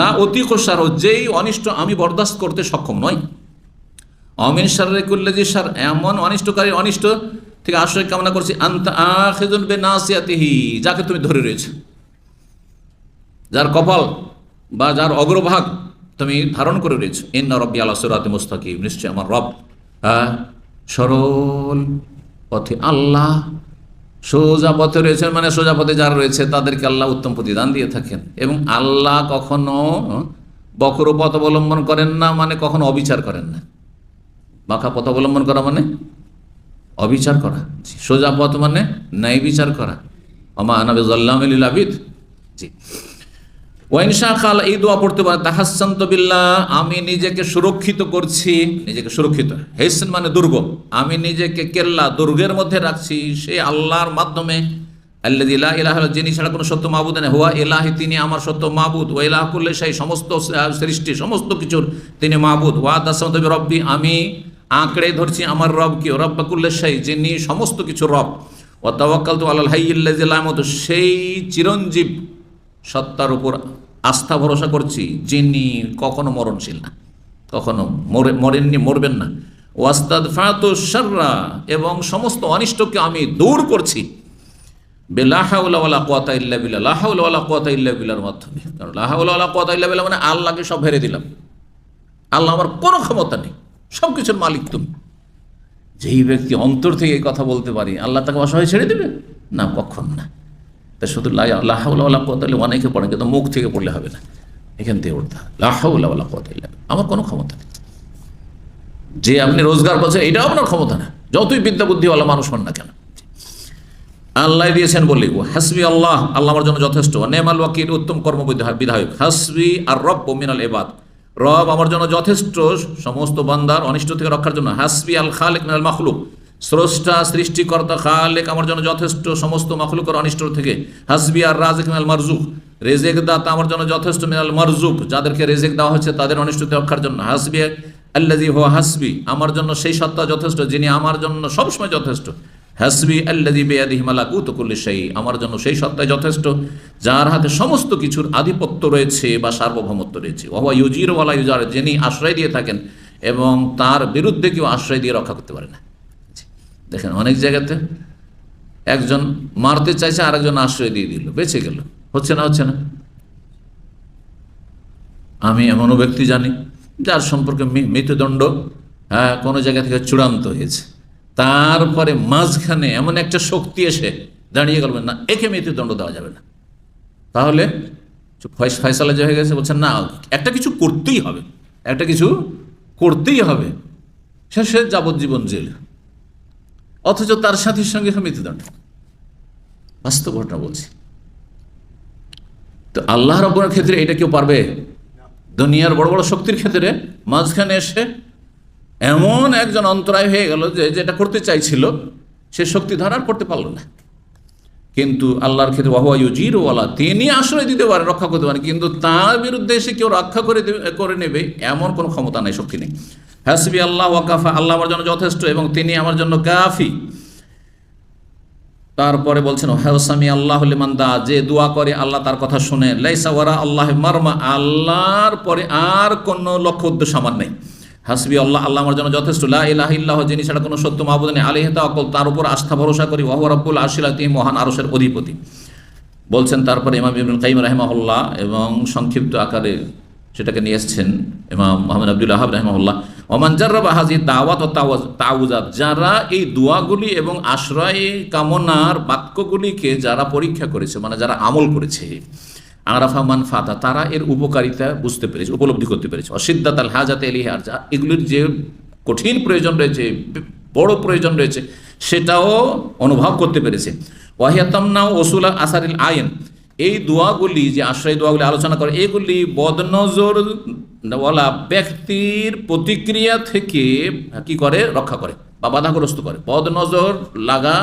লা অতি কোষার যেই অনিষ্ট আমি বরদাস্ত করতে সক্ষম নই। অমিন সারে করলে যে সার এমন অনিষ্টকারী অনিষ্ট থেকে আশ্রয় কামনা করছি, আন্তা আখেদুল বে নাসিয়াতিহি যাকে তুমি ধরে রয়েছে। যার কপাল বা যার অগ্রভাগ তুমি ধারণ করে রয়েছে। ইন্না রব্বি আল্লাহ সুরাতে মুস্তাকিম নিশ্চয় আমার রব। হ্যাঁ সরল পথে আল্লাহ সোজা পথে রয়েছেন মানে সোজা পথে যারা রয়েছে, তাদেরকে আল্লাহ উত্তম প্রতিদান দিয়ে থাকেন। এবং আল্লাহ কখনো বকর পথ অবলম্বন করেন না মানে কখনো অবিচার করেন না। বাঁকা পথ অবলম্বন করা মানে অবিচার করা। সোজা পথ মানে ন্যায় বিচার করা। আমা আনাবে জল্লাহ জি। ওয়াইনশা খাল এই দোয়া পড়তে পারে তাহাসান্ত বিল্লাহ, আমি নিজেকে সুরক্ষিত করছি। নিজেকে সুরক্ষিত, হেসেন মানে দুর্গ। আমি নিজেকে কেল্লা, দুর্গের মধ্যে রাখছি সেই আল্লাহর মাধ্যমে। আল্লাহ ইলাহ ইলাহ যিনি ছাড়া কোনো সত্য মাবুদ নেই। হুয়া এলাহি তিনি আমার সত্য মাবুদ। ও এলাহ করলে সেই সমস্ত সৃষ্টি, সমস্ত কিছুর তিনি মাবুদ। ওয়া দাসামত রব্বি আমি আঁকড়ে ধরছি আমার রব কি রব্বা কুল্লে সেই যিনি সমস্ত কিছু রব। ও তাওয়াক্কাল তো আল্লাহ হাইল্লাহ মতো সেই চিরঞ্জীব সত্তার উপর আস্থা ভরসা করছি যিনি কখনো মরণশীল না, কখনো মরে, মরেননি, মরবেন না। ওয়াস্তাদ ফাতো সাররা এবং সমস্ত অনিষ্টকে আমি দূর করছি। বেলাহাউলা কোয়াতা ইল্লা বিল্লা লাহাউলা ইল্লা বিল্লার মাধ্যমে। কারণ লাহাউলা কোয়াতা ইল্লা বিল্লা মানে আল্লাহকে সব হেরে দিলাম। আল্লাহ আমার কোনো ক্ষমতা নেই, সব কিছুর মালিক তুমি। যেই ব্যক্তি অন্তর থেকে কথা বলতে পারি, আল্লাহ তাকে অসহায় ছেড়ে দেবে? না, কখন না। তা শুধু লাহাউল্লাহ কোয়াতাল্লাহ অনেকে পড়ে কিন্তু মুখ থেকে পড়লে হবে না। এখান থেকে উঠতে হবে। লাহাউল্লাহ কোয়াতাল্লাহ আমার কোনো ক্ষমতা নেই। যে আপনি রোজগার করছেন, এটাও আপনার ক্ষমতা না। যতই বিদ্যা বুদ্ধিওয়ালা মানুষ হন না কেন। আল্লাহ দিয়েছেন বলি ও হাসবি আল্লাহ। আল্লাহ আমার জন্য যথেষ্ট। নেমাল ওয়াকিল। উত্তম কর্মবিধ বিধায়ক। হাসবি আর রব মিনাল এবাদ রব আমার জন্য যথেষ্ট, সমস্ত বান্দার অনিষ্ট থেকে রক্ষার জন্য। হাসবি আল খালেক মিনাল মাখলুক। স্রষ্টা, সৃষ্টিকর্তা, খালেক, আমার জন্য যথেষ্ট সমস্ত মাখলুকের অনিষ্ট থেকে। হাসবি আর রাজেক মিনাল মারজুক রেজেক দাতা আমার জন্য যথেষ্ট মিনাল মারজুক যাদেরকে রেজেক দেওয়া হচ্ছে তাদের অনিষ্ট রক্ষার জন্য। হাসবি আল্লাজি হো হাসবি, আমার জন্য সেই সত্তা যথেষ্ট, যিনি আমার জন্য সবসময় যথেষ্ট। হাসবি আল্লাদি বেয়াদি মালাকুত কুল্লি সেই আমার জন্য সেই সত্তায় যথেষ্ট, যার হাতে সমস্ত কিছুর আধিপত্য রয়েছে বা সার্বভৌমত্ব রয়েছে। ওহা ইউজির ওয়ালা ইউজার, যিনি আশ্রয় দিয়ে থাকেন এবং তার বিরুদ্ধে কেউ আশ্রয় দিয়ে রক্ষা করতে পারে না। দেখেন, অনেক জায়গাতে একজন মারতে চাইছে, আরেকজন আশ্রয় দিয়ে দিল, বেঁচে গেল। হচ্ছে না হচ্ছে না? আমি এমনও ব্যক্তি জানি, যার সম্পর্কে মৃত্যুদণ্ড হ্যাঁ কোনো জায়গা থেকে চূড়ান্ত হয়েছে। তারপরে মাঝখানে এমন একটা শক্তি এসে দাঁড়িয়ে গেল, না, একে মৃত্যুদণ্ড দেওয়া যাবে না। তাহলে ফয়স- ফয়সালা যে হয়ে গেছে বলছেন না, একটা কিছু করতেই হবে, একটা কিছু করতেই হবে। সে যাবজ্জীবন জেল। অথচ তার সাথীর সঙ্গে মৃত্যুদণ্ড বাস্তব ঘটনা বলছি। তো আল্লাহ রব্বরের ক্ষেত্রে এটা কেউ পারবে? দুনিয়ার বড় বড় শক্তির ক্ষেত্রে মাঝখানে এসে এমন একজন অন্তরায় হয়ে গেল যে যেটা করতে চাইছিল, সে শক্তি ধারার করতে পারল না। কিন্তু আল্লাহর ক্ষেত্রে ওয়াহুয়া ইউজির ওয়ালা, তিনি আশ্রয় দিতে পারে, রক্ষা করতে পারেন কিন্তু তার বিরুদ্ধে এসে কেউ রক্ষা করে দেবে, করে নেবে, এমন কোনো ক্ষমতা নাই, শক্তি নেই। হাসবি আল্লাহ ওয়াকাফা আল্লাহ আমার জন্য যথেষ্ট এবং তিনি আমার জন্য কাফি তারপরে বলছেন হাসামি আল্লাহ লিমান্দা যে দোয়া করে আল্লাহ তার কথা শুনে, লাইসা ওয়ারা আল্লাহ মারমা, আল্লাহর পরে আর কোনো লক্ষ্য উদ্দেশ্য আমার নেই। হাসবি আল্লাহ আল্লাহ আমার জন্য যথেষ্ট। লা ইলাহা ইল্লাহ, যিনি ছাড়া কোনো সত্য মাহবুদ নেই। আলিহ তাকল তার উপর আস্থা ভরসা করি ওয়াহ রব্বুল আশিলা তিনি মহান আরসের অধিপতি। বলছেন, তারপরে ইমাম ইবনুল কাইম রাহেমাহুল্লাহ এবং সংক্ষিপ্ত আকারে সেটাকে নিয়ে এসছেন। ইমাম মোহাম্মদ আব্দুল আহাব রাহমাহুল্লাহ। ওমান জার্রাবা হাজির দাওয়াত ও তাউজাত যারা এই দোয়াগুলি এবং আশ্রয় কামনার বাক্যগুলিকে যারা পরীক্ষা করেছে মানে যারা আমল করেছে, আরাফা মান ফাতা তারা এর উপকারিতা বুঝতে পেরেছে, উপলব্ধি করতে পেরেছে। অসিদ্দাত আল হাজাত এলিহার যা এগুলির যে কঠিন প্রয়োজন রয়েছে, বড় প্রয়োজন রয়েছে, সেটাও অনুভব করতে পেরেছে। ওয়াহিয়াতামনাও ওসুলা আসারিল আইন, এই দোয়াগুলি যে আশ্রয় দোয়াগুলি আলোচনা করে, এগুলি বদনজর ওয়ালা ব্যক্তির প্রতিক্রিয়া থেকে কি করে? রক্ষা করে বা বাধাগ্রস্ত করে। বদনজর লাগা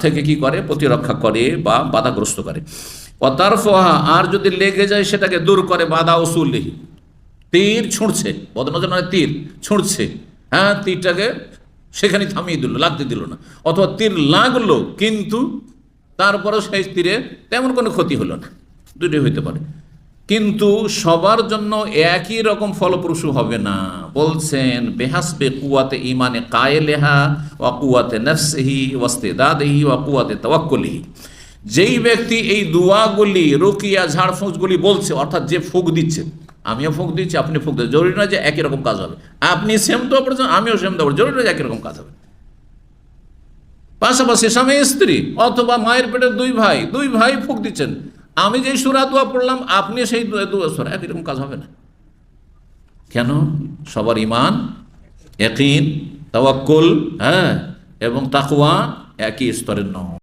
থেকে কি করে? প্রতিরক্ষা করে বা বাধাগ্রস্ত করে। অতারফহা আর যদি লেগে যায় সেটাকে দূর করে বাধা ওসুলিহি তীর ছুঁড়ছে। বদনজর মানে তীর ছুঁড়ছে। হ্যাঁ তীরটাকে সেখানে থামিয়ে দিল, লাগতে দিল না। অথবা তীর লাগল, কিন্তু তারপরেও সেই তীরে তেমন কোনো ক্ষতি হলো না। দুটোই হইতে পারে। কিন্তু সবার জন্য একই রকম ফলপ্রসূ হবে না। বলছেন, বেহাসবে কুয়াতে ইমানে কায়েলেহা, ওয়া কুয়াতে নফসহি ওয়াস্তে দাদেহি ওয়া কুয়াতে তওয়াক্কুলিহি। যেই ব্যক্তি এই দোয়াগুলি, রুকিয়া, ঝাড়ফুঁকগুলি বলছে, অর্থাৎ যে ফুক দিচ্ছে, আমিও ফুক দিচ্ছি আপনি ফুক দিচ্ছেন, জরুরি নয় যে একই রকম কাজ হবে। আপনি সেম তো পড়ছেন, আমিও সেম তো জরুরি নয় যে একই রকম কাজ হবে। পাশাপাশি স্বামী স্ত্রী, অথবা মায়ের পেটের দুই ভাই দুই ভাই ফুক দিচ্ছেন আমি যেই সুরা দোয়া পড়লাম আপনি সেই সুরা এরকম কাজ হবে না। কেন? সবার ইমান একই তাওয়াক্কুল হ্যাঁ এবং তাকুয়া একই স্তরের নয়।